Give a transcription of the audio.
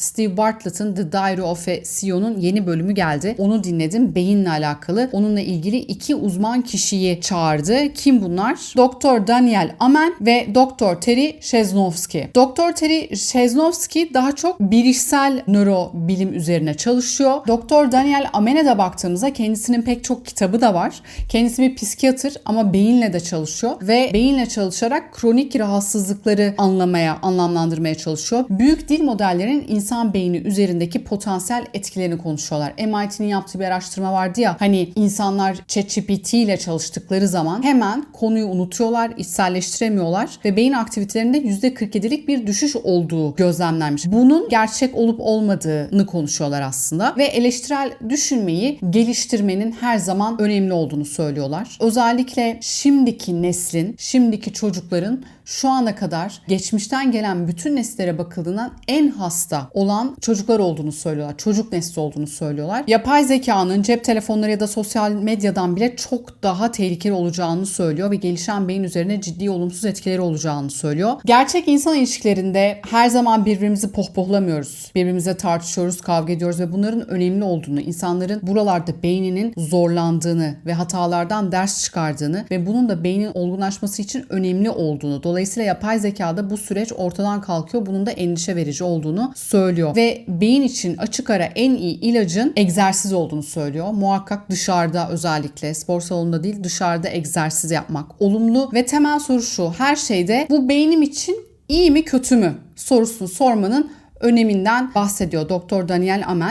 Steve Bartlett'ın The Diary of a CEO'nun yeni bölümü geldi. Onu dinledim. Beyinle alakalı. Onunla ilgili iki uzman kişiyi çağırdı. Kim bunlar? Doktor Daniel Amen ve Doktor Terry Sheznovsky. Doktor Terry Sheznovsky daha çok bilişsel nörobilim üzerine çalışıyor. Doktor Daniel Amen'e de baktığımızda kendisinin pek çok kitabı da var. Kendisi bir psikiyatr ama beyinle de çalışıyor ve beyinle çalışarak kronik rahatsızlıkları anlamaya, anlamlandırmaya çalışıyor. Büyük dil modellerinin insan beyni üzerindeki potansiyel etkilerini konuşuyorlar. MIT'nin yaptığı bir araştırma vardı ya hani insanlar ChatGPT ile çalıştıkları zaman hemen konuyu unutuyorlar, içselleştiremiyorlar ve beyin aktivitelerinde %47'lik bir düşüş olduğu gözlemlenmiş. Bunun gerçek olup olmadığını konuşuyorlar aslında ve eleştirel düşünmeyi geliştirmenin her zaman önemli olduğunu söylüyorlar. Özellikle şimdiki neslin, şimdiki çocukların şu ana kadar geçmişten gelen bütün nesillere bakıldığından en hasta olan çocuklar olduğunu söylüyorlar. Çocuk nesli olduğunu söylüyorlar. Yapay zekanın cep telefonları ya da sosyal medyadan bile çok daha tehlikeli olacağını söylüyor ve gelişen beyin üzerine ciddi olumsuz etkileri olacağını söylüyor. Gerçek insan ilişkilerinde her zaman birbirimizi pohpohlamıyoruz. Birbirimizle tartışıyoruz, kavga ediyoruz ve bunların önemli olduğunu, insanların buralarda beyninin zorlandığını ve hatalardan ders çıkardığını ve bunun da beynin olgunlaşması için önemli olduğunu. Dolayısıyla yapay zekada bu süreç ortadan kalkıyor. Bunun da endişe verici olduğunu söylüyor. Ve beyin için açık ara en iyi ilacın egzersiz olduğunu söylüyor. Muhakkak dışarıda özellikle spor salonunda değil dışarıda egzersiz yapmak. Olumlu ve temel soru şu. Her şeyde bu beynim için iyi mi kötü mü sorusunu sormanın öneminden bahsediyor Doktor Daniel Amen.